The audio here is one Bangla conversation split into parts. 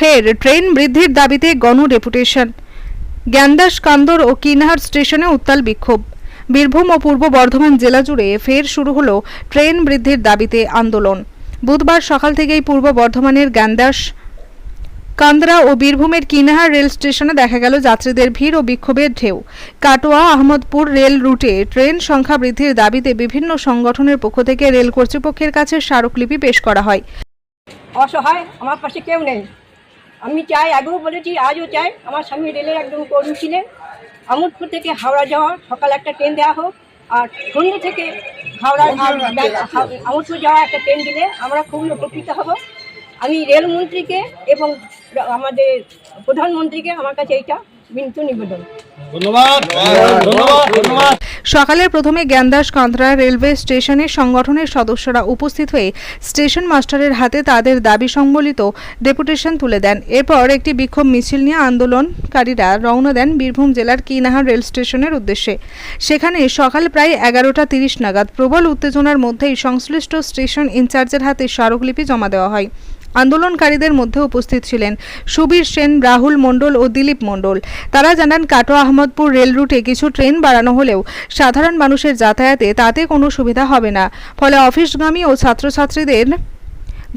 ফের ট্রেন বৃদ্ধির দাবিতে গণ ডেপুটেশন জ্ঞানদাস কান্দর ও কিনহার স্টেশনে উত্তাল বিক্ষোভ। বীরভূম ও পূর্ব বর্ধমান জেলা জুড়ে ফের শুরু হলো ট্রেন বৃদ্ধির দাবিতে আন্দোলন। বুধবার সকাল থেকেই পূর্ব বর্ধমানের জ্ঞানদাস কান্দ্রা ও বীরভূমের কিনাহার রেল স্টেশনে দেখা গেল যাত্রীদের ভিড় ও বিক্ষোভের ঢেউ। কাটোয়া, আহমদপুর রেল রুটে ট্রেন সংখ্যা বৃদ্ধির দাবিতে বিভিন্ন সংগঠনের পক্ষ থেকে রেল কর্তৃপক্ষের কাছে স্মারকলিপি পেশ করা হয়। অসহায়, আমার পাশে কেউ নেই। আমি চাই আগেও বলেছি আজও চাই আমার স্বামী রেলের একজন কর্মী ছিলেন আমোদপুর থেকে হাওড়া যাওয়া সকালে একটা ট্রেন দেওয়া হোক আর সন্ধ্যে থেকে হাওড়া আমোদপুর যাওয়া একটা ট্রেন দিলে আমরা খুবই উপকৃত হব। আমি রেলমন্ত্রীকে এবং আমাদের প্রধানমন্ত্রীকে আমার কাছে এইটা বিনীত নিবেদন। ধন্যবাদ। ধন্যবাদ। ধন্যবাদ। সকালে প্রথমে জ্ঞানদাস কান্দ্রা রেলওয়ে স্টেশনে সংগঠনের সদস্যরা উপস্থিত হয়ে স্টেশন মাস্টারের হাতে তাদের দাবি সংবলিত ডেপুটেশন তুলে দেন। এরপর একটি বিক্ষোভ মিছিল নিয়ে আন্দোলনকারীরা রওনা দেন বীরভূম জেলার কিনাহার রেল স্টেশনের উদ্দেশ্যে। সেখানে সকাল প্রায় এগারোটা তিরিশ নাগাদ প্রবল উত্তেজনার মধ্যেই সংশ্লিষ্ট স্টেশন ইনচার্জের হাতে স্মারকলিপি জমা দেওয়া হয়। আন্দোলনকারীদের মধ্যে উপস্থিত ছিলেন সুবীর সেন, রাহুল মণ্ডল ও দিলীপ মণ্ডল। তারা জানান, কাটোয়া আহমদপুর রেল রুটে কিছু ট্রেন বাড়ানো হলেও সাধারণ মানুষের যাতায়াতে তাতে কোনো সুবিধা হবে না। ফলে অফিসগামী ও ছাত্রছাত্রীদের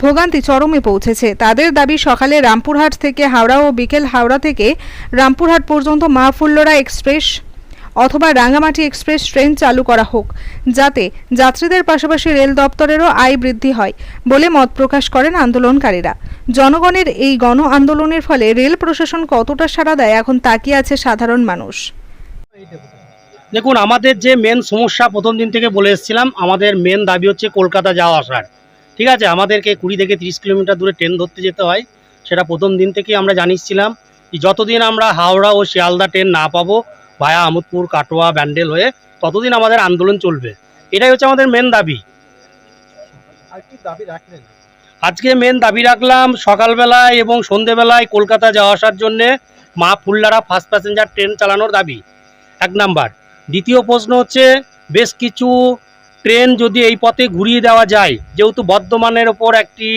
ভোগান্তি চরমে পৌঁছেছে। তাদের দাবি, সকালে রামপুরহাট থেকে হাওড়া ও বিকেল হাওড়া থেকে রামপুরহাট পর্যন্ত মাহফুল্লরা এক্সপ্রেস অথবা রাঙ্গামাটি এক্সপ্রেস ট্রেন চালু করা হোক, যাতে যাত্রীদের পাশাপাশি রেল দপ্তরেরও আয় বৃদ্ধি হয় বলে মত প্রকাশ করেন আন্দোলনকারীরা। জনগণের এই গণ আন্দোলনের ফলে রেল প্রশাসন কতটা সাড়া দেয় এখন তাকিয়ে আছে সাধারণ মানুষ। দেখুন, আমাদের যে মেন সমস্যা প্রথম দিন থেকে বলে এসেছিলাম, আমাদের মেন দাবি হচ্ছে কলকাতা যাওয়া আসার। ঠিক আছে? আমাদেরকে কুড়ি থেকে তিরিশ কিলোমিটার দূরে ট্রেন ধরতে যেতে হয়। সেটা প্রথম দিন থেকেই আমরা জানিয়েছিলাম যতদিন আমরা হাওড়া ও শিয়ালদা ট্রেন না পাবো ভায়া আমোদপুর কাটোয়া ব্যান্ডেল হয়ে ততদিন আমাদের আন্দোলন চলবে। এটাই হচ্ছে আমাদের মেন দাবি। দাবি রাখলেন? আজকে মেন দাবি রাখলাম সকালবেলায় এবং সন্ধেবেলায় কলকাতা যাওয়া আসার জন্যে মা ফুল্লারা ফার্স্ট প্যাসেঞ্জার ট্রেন চালানোর দাবি। এক নাম্বার। দ্বিতীয় প্রশ্ন হচ্ছে বেশ কিছু ট্রেন যদি এই পথে ঘুরিয়ে দেওয়া যায় যেহেতু বর্ধমানের ওপর একটি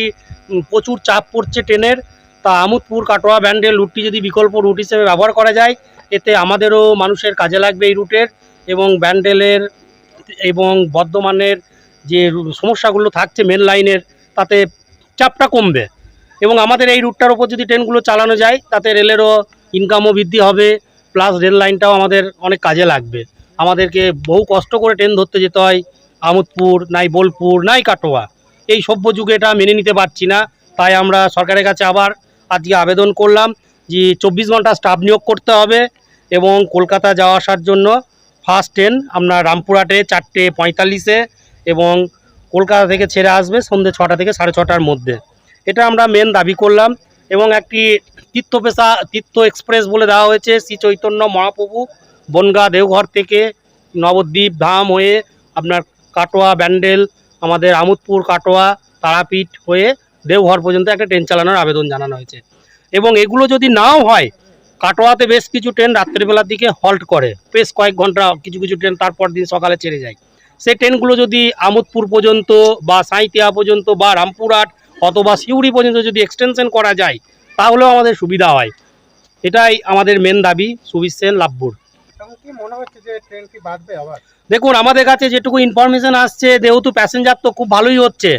প্রচুর চাপ পড়ছে ট্রেনের তা আমোদপুর কাটোয়া ব্যান্ডেল রুটটি যদি বিকল্প রুট হিসেবে ব্যবহার করা যায় এতে আমাদেরও মানুষের কাজে লাগবে এই রুটের এবং ব্যান্ডেলের এবং বর্ধমানের যে সমস্যাগুলো থাকছে মেন লাইনের তাতে চাপটা কমবে। এবং আমাদের এই রুটটার ওপর যদি ট্রেনগুলো চালানো যায়, তাতে রেলেরও ইনকামও বৃদ্ধি হবে প্লাস রেল লাইনটাও আমাদের অনেক কাজে লাগবে। আমাদেরকে বহু কষ্ট করে ট্রেন ধরতে যেতে হয়, আমোদপুর, নাই বোলপুর, নাই কাটোয়া। এই সভ্য যুগে এটা মেনে নিতে পারছি না, তাই আমরা সরকারের কাছে আবার আজকে আবেদন করলাম যে চব্বিশ ঘণ্টা স্টাফ নিয়োগ করতে হবে এবং কলকাতা যাওয়া আসার জন্য ফার্স্ট ট্রেন আপনার রামপুরহাটে চারটে পঁয়তাল্লিশে এবং কলকাতা থেকে ছেড়ে আসবে সন্ধ্যে ছটা থেকে সাড়ে ছটার মধ্যে। এটা আমরা মেন দাবি করলাম এবং একটি তীর্থ পেশা তীর্থ এক্সপ্রেস বলে দেওয়া হয়েছে। শ্রী চৈতন্য মহাপ্রভু বনগা দেওঘর থেকে নবদ্বীপ ধাম হয়ে আপনার কাটোয়া ব্যান্ডেল, আমাদের আমোদপুর, কাটোয়া, তারাপীঠ হয়ে দেওঘর পর্যন্ত একটা ট্রেন চালানোর আবেদন জানানো হয়েছে। এবং এগুলো যদি নাও হয় কাটোয়াতে বেশ কিছু ট্রেন রাত্রিবেলার দিকে হল্ট করে। বেশ কয়েক ঘণ্টা কিছু কিছু ট্রেন তারপর দিন সকালে ছেড়ে যায়। সেই ট্রেনগুলো যদি আমোদপুর পর্যন্ত বা সাঁইতিয়া পর্যন্ত বা রামপুরহাট অথবা সিউড়ি পর্যন্ত যদি এক্সটেনশন করা যায় তাহলেও আমাদের সুবিধা হয়। এটাই আমাদের মেন দাবি সুবির সেন লাভপুর মনে দেখুন আমাদের কাছে যেটুকু ইনফরমেশন আসছে যেহেতু প্যাসেঞ্জার তো খুব ভালোই হচ্ছে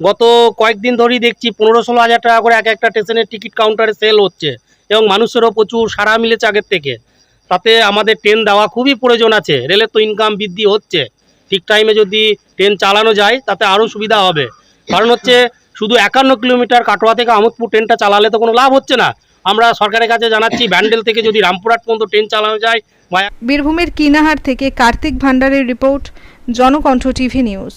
গত কয়েকদিন ধরেই দেখছি পনেরো ষোলো হাজার টাকা করে এক একটা স্টেশনের টিকিট কাউন্টারে সেল হচ্ছে এবং মানুষেরও প্রচুর সাড়া মিলেছে আগের থেকে। তাতে আমাদের ট্রেন দেওয়া খুবই প্রয়োজন আছে, রেলের তো ইনকাম বৃদ্ধি হচ্ছে। ঠিক টাইমে যদি ট্রেন চালানো যায়, তাতে আরও সুবিধা হবে। কারণ হচ্ছে শুধু একান্ন কিলোমিটার কাটোয়া থেকে আমোদপুর ট্রেনটা চালালে তো কোনো লাভ হচ্ছে না। আমরা সরকারের কাছে জানাচ্ছি, ব্যান্ডেল থেকে যদি রামপুরহাট পর্যন্ত ট্রেন চালানো যায় বীরভূমের কিনাহার থেকে কার্তিক ভান্ডারের রিপোর্ট, জনকণ্ঠ টিভি নিউজ।